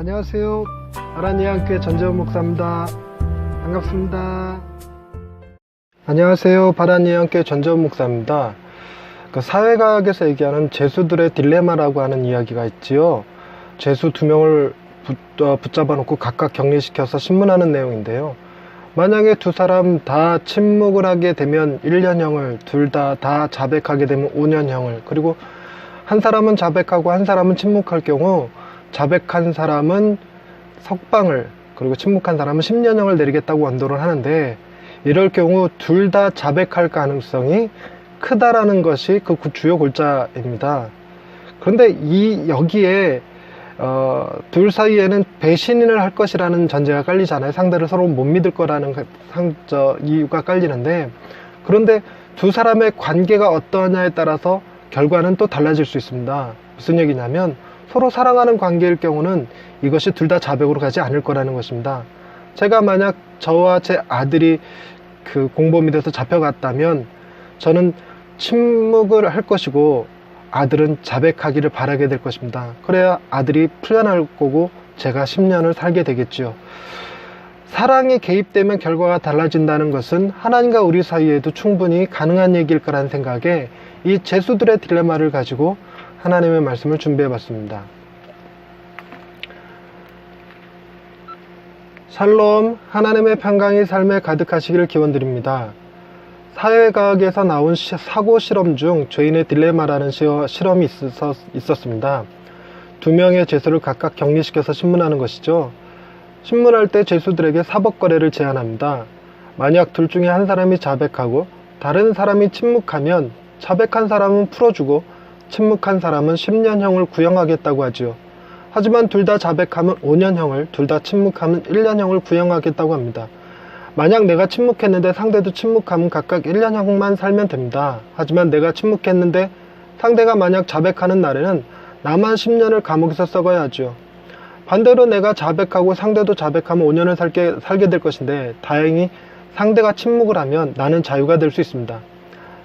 안녕하세요. 바라니안교회 전재원 목사입니다. 반갑습니다. 안녕하세요. 바라니안교회 전재원 목사입니다. 그 사회과학에서 얘기하는 죄수들의 딜레마라고 하는 이야기가 있지요. 죄수 두 명을 붙, 어, 붙잡아 놓고 각각 격리시켜서 신문하는 내용인데요. 만약에 두 사람 다 침묵을 하게 되면 1년형을, 둘 다 다 자백하게 되면 5년형을, 그리고 한 사람은 자백하고 한 사람은 침묵할 경우 자백한 사람은 석방을 그리고 침묵한 사람은 10년형을 내리겠다고 원도를 하는데 이럴 경우 둘 다 자백할 가능성이 크다라는 것이 그 주요 골자입니다. 그런데 이 여기에 어, 둘 사이에는 배신을 할 것이라는 전제가 깔리잖아요. 상대를 서로 못 믿을 거라는 그 상, 저, 이유가 깔리는데 그런데 두 사람의 관계가 어떠하냐에 따라서 결과는 또 달라질 수 있습니다. 무슨 얘기냐면 서로 사랑하는 관계일 경우는 이것이 둘 다 자백으로 가지 않을 거라는 것입니다. 제가 만약 저와 제 아들이 그 공범이 돼서 잡혀갔다면 저는 침묵을 할 것이고 아들은 자백하기를 바라게 될 것입니다. 그래야 아들이 풀려날 거고 제가 10년을 살게 되겠지요. 사랑이 개입되면 결과가 달라진다는 것은 하나님과 우리 사이에도 충분히 가능한 얘기일 거라는 생각에 이 제수들의 딜레마를 가지고 하나님의 말씀을 준비해 봤습니다. 샬롬, 하나님의 평강이 삶에 가득하시기를 기원드립니다. 사회과학에서 나온 시- 사고 실험 중 죄인의 딜레마라는 시- 실험이 있었, 있었습니다. 두 명의 죄수를 각각 격리시켜서 신문하는 것이죠. 신문할 때 죄수들에게 사법 거래를 제안합니다. 만약 둘 중에 한 사람이 자백하고 다른 사람이 침묵하면 자백한 사람은 풀어주고 침묵한 사람은 10년형을 구형하겠다고 하지요. 하지만 둘 다 자백하면 5년형을, 둘 다 침묵하면 1년형을 구형하겠다고 합니다. 만약 내가 침묵했는데 상대도 침묵하면 각각 1년형만 살면 됩니다. 하지만 내가 침묵했는데 상대가 만약 자백하는 날에는 나만 10년을 감옥에서 썩어야 하죠. 반대로 내가 자백하고 상대도 자백하면 5년을 살게, 살게 될 것인데 다행히 상대가 침묵을 하면 나는 자유가 될 수 있습니다.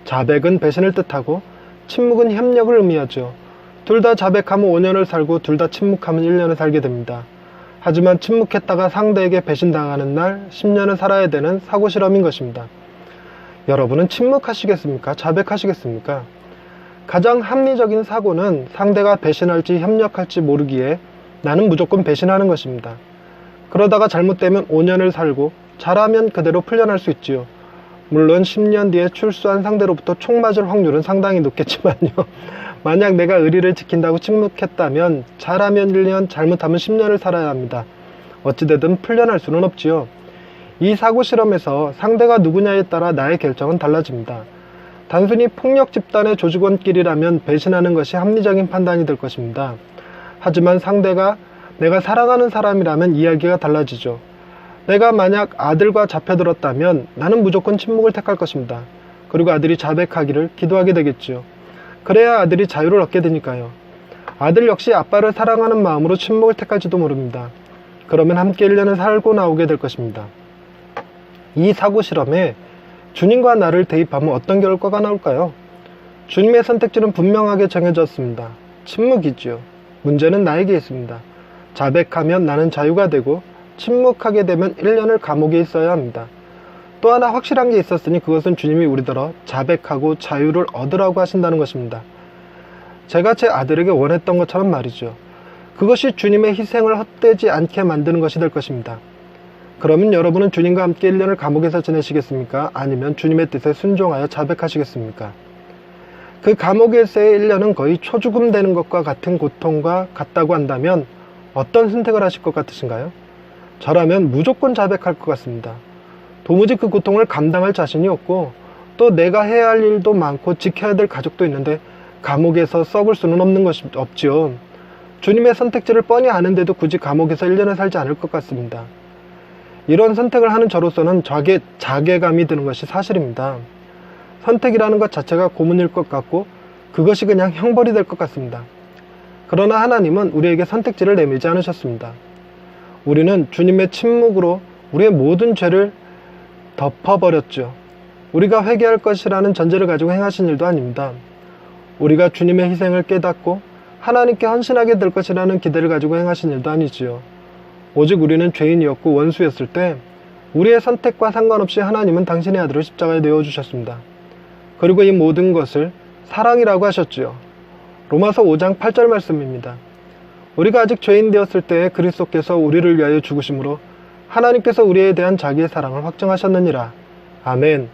자백은 배신을 뜻하고 침묵은 협력을 의미하죠. 둘 다 자백하면 5년을 살고 둘 다 침묵하면 1년을 살게 됩니다. 하지만 침묵했다가 상대에게 배신당하는 날 10년을 살아야 되는 사고 실험인 것입니다. 여러분은 침묵하시겠습니까? 자백하시겠습니까? 가장 합리적인 사고는 상대가 배신할지 협력할지 모르기에 나는 무조건 배신하는 것입니다. 그러다가 잘못되면 5년을 살고 잘하면 그대로 풀려날 수 있지요. 물론 10년 뒤에 출소한 상대로부터 총 맞을 확률은 상당히 높겠지만요. 만약 내가 의리를 지킨다고 침묵했다면 잘하면 1년, 잘못하면 10년을 살아야 합니다. 어찌되든 풀려날 수는 없지요. 이 사고 실험에서 상대가 누구냐에 따라 나의 결정은 달라집니다. 단순히 폭력 집단의 조직원끼리라면 배신하는 것이 합리적인 판단이 될 것입니다. 하지만 상대가 내가 사랑하는 사람이라면 이야기가 달라지죠. 내가 만약 아들과 잡혀들었다면 나는 무조건 침묵을 택할 것입니다. 그리고 아들이 자백하기를 기도하게 되겠지요. 그래야 아들이 자유를 얻게 되니까요. 아들 역시 아빠를 사랑하는 마음으로 침묵을 택할지도 모릅니다. 그러면 함께 1년을 살고 나오게 될 것입니다. 이 사고 실험에 주님과 나를 대입하면 어떤 결과가 나올까요? 주님의 선택지는 분명하게 정해졌습니다. 침묵이지요. 문제는 나에게 있습니다. 자백하면 나는 자유가 되고 침묵하게 되면 1년을 감옥에 있어야 합니다. 또 하나 확실한 게 있었으니 그것은 주님이 우리더러 자백하고 자유를 얻으라고 하신다는 것입니다. 제가 제 아들에게 원했던 것처럼 말이죠. 그것이 주님의 희생을 헛되지 않게 만드는 것이 될 것입니다. 그러면 여러분은 주님과 함께 1년을 감옥에서 지내시겠습니까? 아니면 주님의 뜻에 순종하여 자백하시겠습니까? 그 감옥에서의 1년은 거의 초죽음 되는 것과 같은 고통과 같다고 한다면 어떤 선택을 하실 것 같으신가요? 저라면 무조건 자백할 것 같습니다. 도무지 그 고통을 감당할 자신이 없고 또 내가 해야 할 일도 많고 지켜야 될 가족도 있는데 감옥에서 썩을 수는 없는 것이 없지요. 주님의 선택지를 뻔히 아는데도 굳이 감옥에서 1년을 살지 않을 것 같습니다. 이런 선택을 하는 저로서는 자괴, 자괴감이 드는 것이 사실입니다. 선택이라는 것 자체가 고문일 것 같고 그것이 그냥 형벌이 될 것 같습니다. 그러나 하나님은 우리에게 선택지를 내밀지 않으셨습니다. 우리는 주님의 침묵으로 우리의 모든 죄를 덮어버렸죠. 우리가 회개할 것이라는 전제를 가지고 행하신 일도 아닙니다. 우리가 주님의 희생을 깨닫고 하나님께 헌신하게 될 것이라는 기대를 가지고 행하신 일도 아니지요. 오직 우리는 죄인이었고 원수였을 때 우리의 선택과 상관없이 하나님은 당신의 아들을 십자가에 내어 주셨습니다. 그리고 이 모든 것을 사랑이라고 하셨지요. 로마서 5장 8절 말씀입니다. 우리가 아직 죄인 되었을 때에 그리스도께서 우리를 위하여 죽으심으로 하나님께서 우리에 대한 자기의 사랑을 확정하셨느니라. 아멘.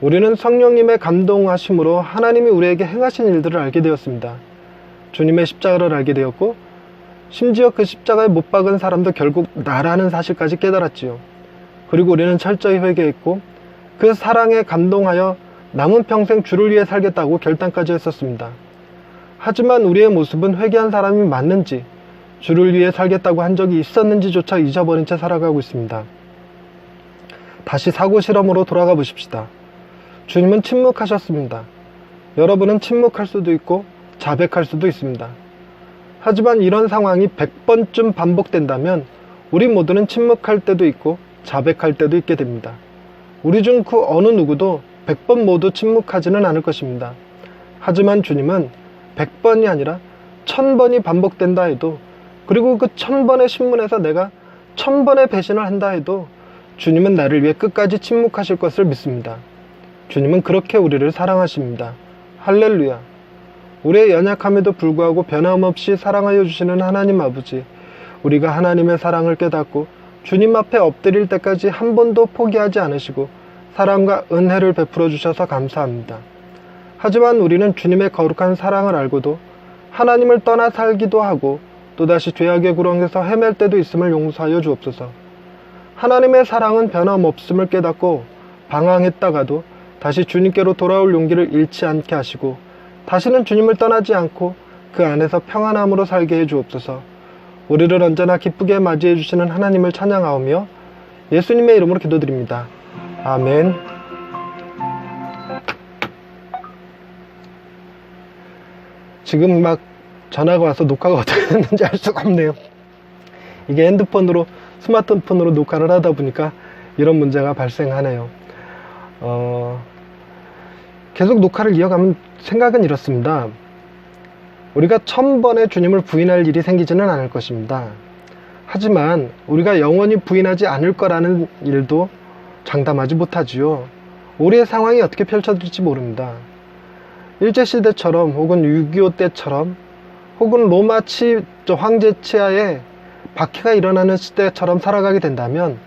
우리는 성령님의 감동하심으로 하나님이 우리에게 행하신 일들을 알게 되었습니다. 주님의 십자가를 알게 되었고 심지어 그 십자가에 못 박은 사람도 결국 나라는 사실까지 깨달았지요. 그리고 우리는 철저히 회개했고 그 사랑에 감동하여 남은 평생 주를 위해 살겠다고 결단까지 했었습니다. 하지만 우리의 모습은 회개한 사람이 맞는지 주를 위해 살겠다고 한 적이 있었는지조차 잊어버린 채 살아가고 있습니다. 다시 사고 실험으로 돌아가 보십시다. 주님은 침묵하셨습니다. 여러분은 침묵할 수도 있고 자백할 수도 있습니다. 하지만 이런 상황이 100번쯤 반복된다면 우리 모두는 침묵할 때도 있고 자백할 때도 있게 됩니다. 우리 중 그 어느 누구도 100번 모두 침묵하지는 않을 것입니다. 하지만 주님은 100번이 아니라 1000번이 반복된다 해도 그리고 그 1000번의 신문에서 내가 1000번의 배신을 한다 해도 주님은 나를 위해 끝까지 침묵하실 것을 믿습니다. 주님은 그렇게 우리를 사랑하십니다. 할렐루야. 우리의 연약함에도 불구하고 변함없이 사랑하여 주시는 하나님 아버지, 우리가 하나님의 사랑을 깨닫고 주님 앞에 엎드릴 때까지 한 번도 포기하지 않으시고 사랑과 은혜를 베풀어 주셔서 감사합니다. 하지만 우리는 주님의 거룩한 사랑을 알고도 하나님을 떠나 살기도 하고 또다시 죄악의 구렁에서 헤맬 때도 있음을 용서하여 주옵소서. 하나님의 사랑은 변함없음을 깨닫고 방황했다가도 다시 주님께로 돌아올 용기를 잃지 않게 하시고 다시는 주님을 떠나지 않고 그 안에서 평안함으로 살게 해 주옵소서. 우리를 언제나 기쁘게 맞이해 주시는 하나님을 찬양하오며 예수님의 이름으로 기도드립니다. 아멘. 지금 막 전화가 와서 녹화가 어떻게 됐는지 알 수가 없네요. 이게 핸드폰으로 스마트폰으로 녹화를 하다 보니까 이런 문제가 발생하네요. 어, 계속 녹화를 이어가면 생각은 이렇습니다. 우리가 천번의 주님을 부인할 일이 생기지는 않을 것입니다. 하지만 우리가 영원히 부인하지 않을 거라는 일도 장담하지 못하지요. 우리의 상황이 어떻게 펼쳐질지 모릅니다. 일제시대처럼 혹은 6.25 때처럼 혹은 로마 치, 황제 치하에 박해가 일어나는 시대처럼 살아가게 된다면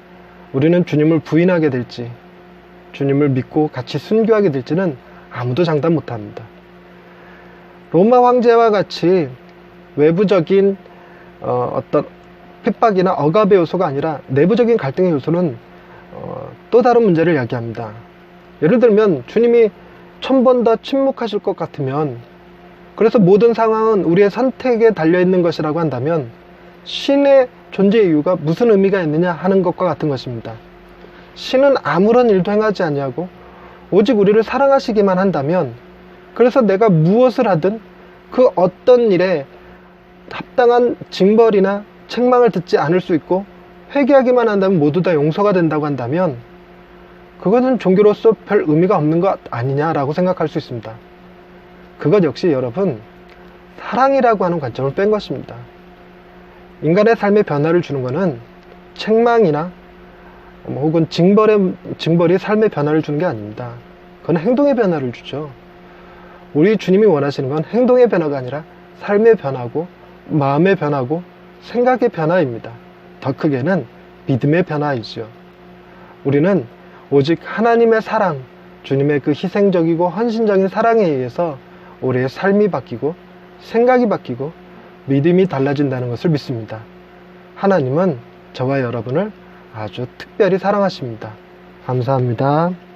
우리는 주님을 부인하게 될지 주님을 믿고 같이 순교하게 될지는 아무도 장담 못합니다. 로마 황제와 같이 외부적인 어, 떤 핍박이나 억압의 요소가 아니라 내부적인 갈등의 요소는 어, 또 다른 문제를 이야기합니다. 예를 들면 주님이 천 번 더 침묵하실 것 같으면 그래서 모든 상황은 우리의 선택에 달려 있는 것이라고 한다면 신의 존재 이유가 무슨 의미가 있느냐 하는 것과 같은 것입니다. 신은 아무런 일도 행하지 아니하고 오직 우리를 사랑하시기만 한다면 그래서 내가 무엇을 하든 그 어떤 일에 합당한 징벌이나 책망을 듣지 않을 수 있고 회개하기만 한다면 모두 다 용서가 된다고 한다면 그것은 종교로서 별 의미가 없는 것 아니냐라고 생각할 수 있습니다. 그것 역시 여러분 사랑이라고 하는 관점을 뺀 것입니다. 인간의 삶의 변화를 주는 것은 책망이나 뭐 혹은 징벌의, 징벌이 삶의 변화를 주는 게 아닙니다. 그건 행동의 변화를 주죠. 우리 주님이 원하시는 건 행동의 변화가 아니라 삶의 변화고 마음의 변화고 생각의 변화입니다. 더 크게는 믿음의 변화이죠. 우리는 오직 하나님의 사랑, 주님의 그 희생적이고 헌신적인 사랑에 의해서 우리의 삶이 바뀌고 생각이 바뀌고 믿음이 달라진다는 것을 믿습니다. 하나님은 저와 여러분을 아주 특별히 사랑하십니다. 감사합니다.